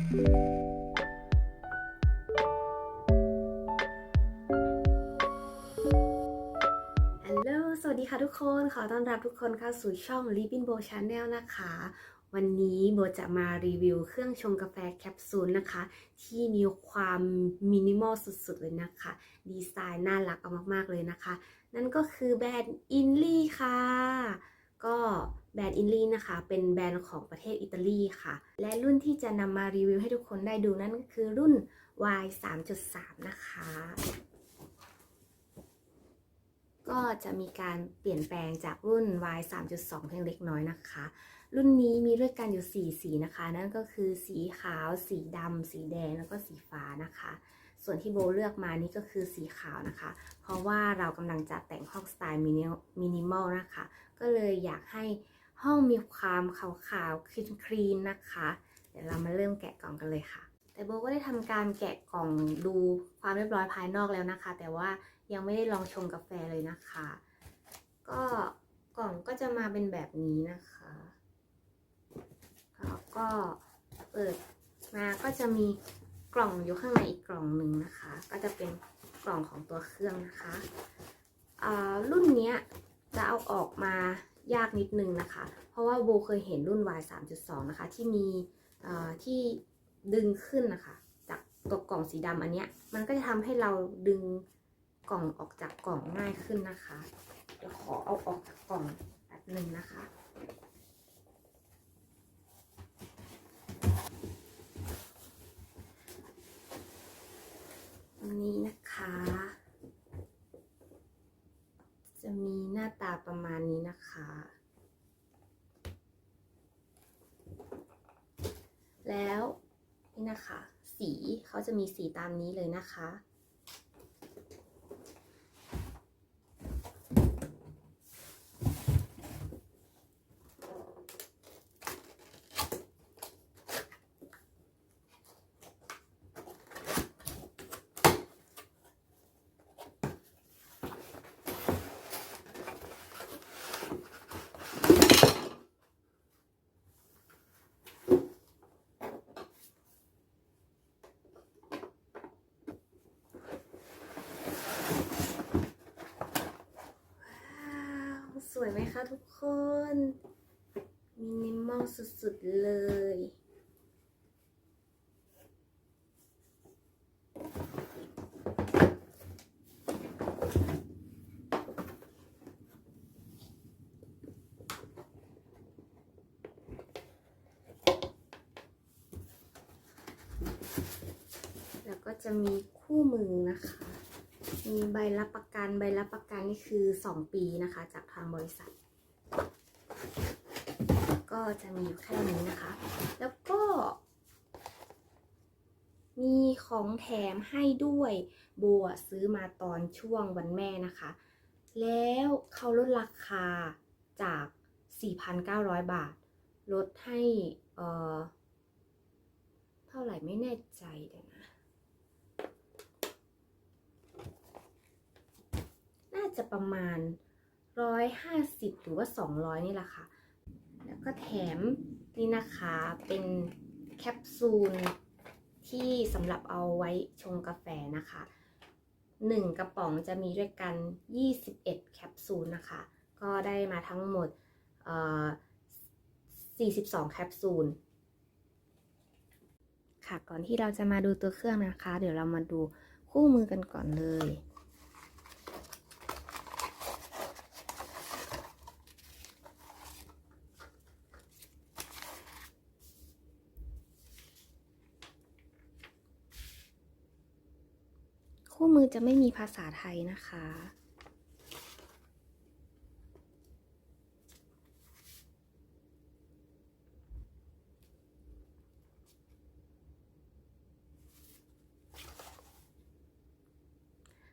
ฮัลโหล สวัสดีค่ะทุกคน ขอต้อนรับทุกคนเข้าสู่ช่อง l i v i n Bo Channel นะคะ วันนี้โบจะมารีวิวเครื่องชงกาแฟแคปซูลนะคะ ที่มีความมินิมอลสุดๆเลยนะคะ ดีไซน์น่ารักเอามากๆเลยนะคะ นั่นก็คือแบรนด์อินลี่ค่ะ ก็ แบรนด์อินลีนะคะ เป็นแบรนด์ของประเทศอิตาลีค่ะ และรุ่นที่จะนำมารีวิวให้ทุกคนได้ดูนั่นก็คือรุ่น Y 3.3 นะคะ ก็จะมีการเปลี่ยนแปลงจากรุ่น Y 3.2 เพียงเล็กน้อยนะคะ รุ่นนี้มีด้วยกันอยู่ 4 สีนะคะ นั่นก็คือสีขาว สีดำ สีแดง แล้วก็สีฟ้านะคะ ส่วนที่โบเลือกมานี่ก็คือสีขาวนะคะ เพราะว่าเรากำลังจะแต่งห้องสไตล์มินิมอลนะคะ ก็เลยอยากให้ ห้องมีความขาวๆคลีนๆนะคะ เดี๋ยวเรามาเริ่มแกะกล่องกันเลยค่ะ แต่โบก็ได้ทำการแกะกล่องดูความเรียบร้อยภายนอกแล้วนะคะ แต่ว่ายังไม่ได้ลองชงกาแฟเลยนะคะ ก็กล่องก็จะมาเป็นแบบนี้นะคะแล้วก็เปิดมาก็จะมีกล่องอยู่ข้างในอีกกล่องหนึ่งนะคะ ก็จะเป็นกล่องของตัวเครื่องนะคะอ่ารุ่นนี้จะเอาออกมา ยากนิดนึงนะคะ เพราะว่าโบเคยเห็นรุ่น Y 3.2 นะคะ ที่มีที่ดึงขึ้นนะคะ จากตัวกล่องสีดำอันเนี้ย มันก็จะทำให้เราดึงกล่องออกจากกล่องง่ายขึ้นนะคะ เดี๋ยวขอเอาออกจากกล่องแบบหนึ่งนะคะ อันนี้นะคะ จะมีหน้าตาประมาณนี้นะคะ แล้วนี่นะคะ สีเขาจะมีสีตามนี้เลยนะคะ ว้า วสวยไหมคะทุกคน มินิมอลสุดๆเลย แล้วก็จะมีคู่มือนะคะ มีใบรับประกันใบรับประกันนี่คือ 2 ปีนะคะ จากทางบริษัท ก็จะมีอยู่แค่นี้นะคะ แล้วก็ มีของแถมให้ด้วยบัวซื้อมาตอนช่วงวันแม่นะคะ แล้วเขาลดราคาจาก 4,900 บาท ลดให้เอ่อเท่าไหร่ไม่แน่ใจเดี๋ยวนะ น่า จะประมาณ 150 หรือว่า 200 นี่แหละค่ะ แล้วก็แถมนี่นะคะเป็นแคปซูลที่สำหรับเอาไว้ชงกาแฟนะคะ 1 กระป๋องจะมีด้วยกัน 21 แคปซูลนะคะ ก็ได้มาทั้งหมดเอ่อ42 แคปซูลค่ะก่อนที่เราจะมาดูตัวเครื่องนะคะ เดี๋ยวเรามาดูคู่มือกันก่อนเลย คู่ มือจะไม่มีภาษาไทยนะคะ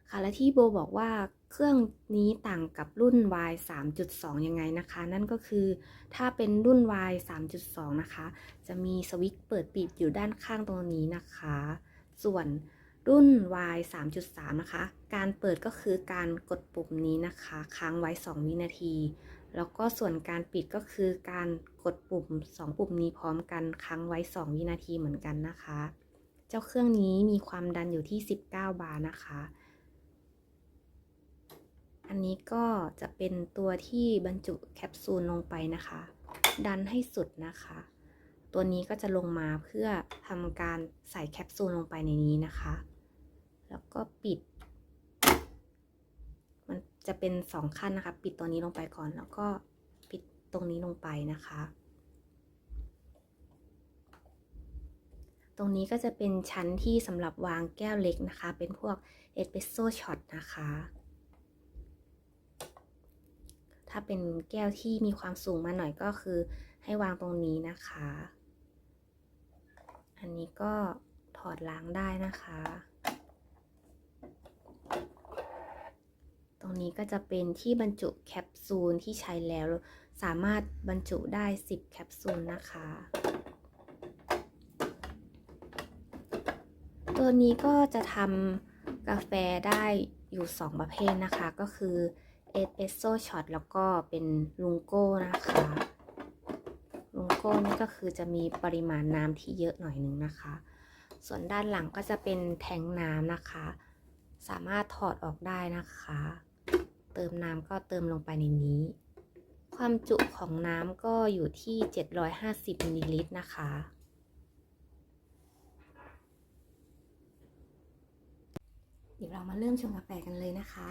ค่ะและที่โบบอกว่าเครื่องนี้ต่างกับรุ่น Y 3.2 ยังไงนะคะ นั่นก็คือถ้าเป็นรุ่น Y 3.2 นะคะ จะมีสวิตช์เปิดปิดอยู่ด้านข้างตรงนี้นะคะ ส่วน รุ่น Y 3.3 นะคะ การเปิดก็คือการกดปุ่มนี้นะคะ ค้างไว้ 2 วินาที แล้วก็ส่วนการปิดก็คือการกดปุ่ม 2 ปุ่มนี้พร้อมกันค้างไว้ 2 วินาทีเหมือนกันนะคะ เจ้าเครื่องนี้มีความดันอยู่ที่ 19 บาร์นะคะ อันนี้ก็จะเป็นตัวที่บรรจุแคปซูลลงไปนะคะ ดันให้สุดนะคะตัวนี้ก็จะลงมาเพื่อทำการใส่แคปซูลลงไปในนี้นะคะ แล้วก็ปิด มันจะเป็นสองขั้นนะคะ ปิดตัวนี้ลงไปก่อน แล้วก็ปิดตรงนี้ลงไปนะคะ ตรงนี้ก็จะเป็นชั้นที่สำหรับวางแก้วเล็กนะคะ เป็นพวกเอสเปรสโซ่ช็อตนะคะ ถ้าเป็นแก้วที่มีความสูงมาหน่อยก็คือให้วางตรงนี้นะคะ อันนี้ก็ถอดล้างได้นะคะ ตรงนี้ก็จะเป็นที่บรรจุแคปซูลที่ใช้แล้ว สามารถบรรจุได้ 10 แคปซูลนะคะ ตัวนี้ก็จะทำกาแฟได้อยู่ 2 ประเภทนะคะ ก็คือเอสเปรสโซ่ช็อตแล้วก็เป็นลุงโก้นะคะลุงโก้นี่ก็คือจะมีปริมาณน้ำที่เยอะหน่อยนึงนะคะ ส่วนด้านหลังก็จะเป็นแทงน้ำนะคะ สามารถถอดออกได้นะคะ เติมน้ำก็เติมลงไปในนี้ ความจุของน้ำก็อยู่ที่ 750มิลลิลิตรนะคะ เดี๋ยวเรามาเริ่มชงกาแฟกันเลยนะคะ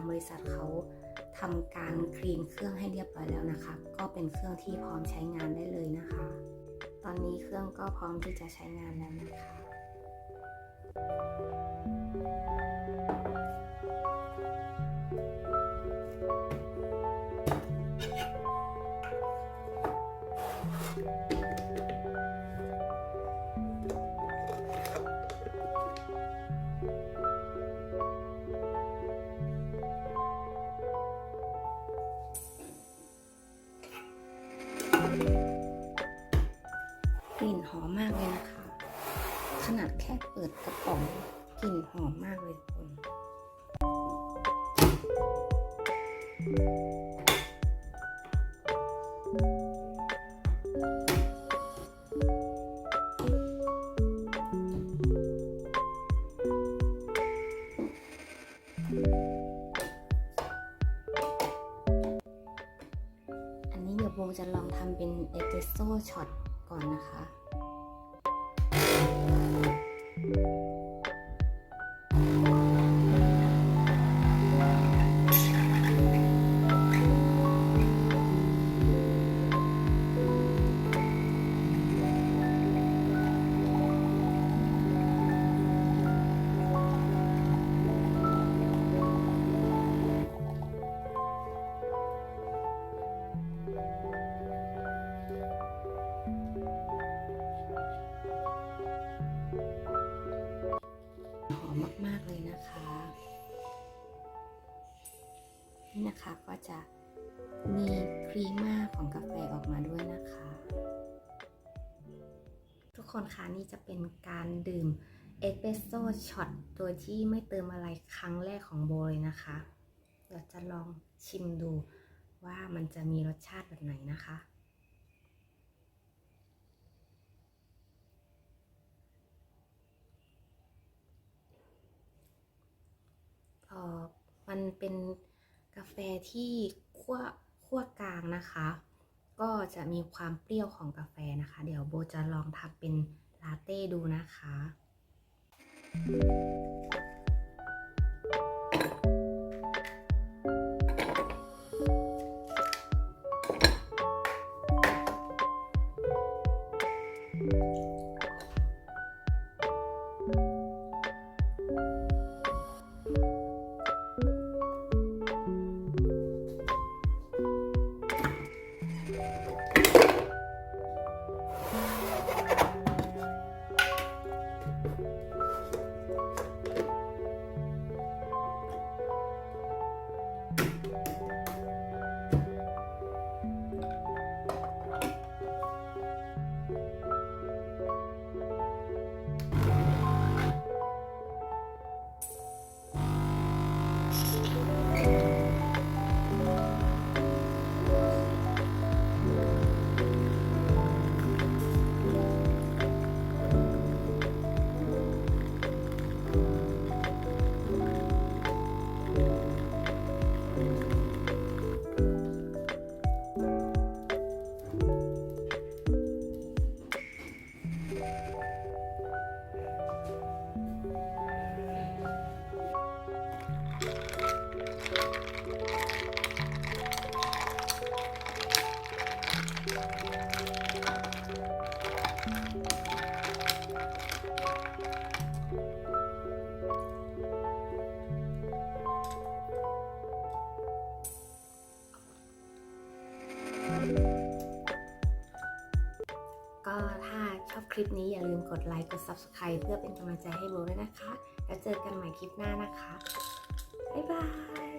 างบริษัทเขาทำการคลีนเครื่องให้เรียบร้อยแล้วนะคะ ก็เป็นเครื่องที่พร้อมใช้งานได้เลยนะคะ ตอนนี้เครื่องก็พร้อมที่จะใช้งานแล้วนะคะก เป็นเอสเปรสโซ่ช็อตก่อนนะคะ ครีมม่าของกาแฟออกมาด้วยนะคะ ทุกคนคะนี่จะเป็นการดื่มเอสเปรสโซ่ช็อตโดยที่ไม่เติมอะไรครั้งแรกของโบเลยนะคะ เดี๋ยวจะลองชิมดูว่ามันจะมีรสชาติแบบไหนนะคะเออมันเป็นกาแฟที่คั่ว คั่วกลางนะคะ ก็จะมีความเปรี้ยวของกาแฟนะคะ เดี๋ยวโบจะลองทำเป็นลาเต้ดูนะคะ กดไลค์ กด Subscribe เพื่อเป็นกำลังใจให้โบด้วยนะคะ แล้วเจอกันใหม่คลิปหน้านะคะ บ๊ายบาย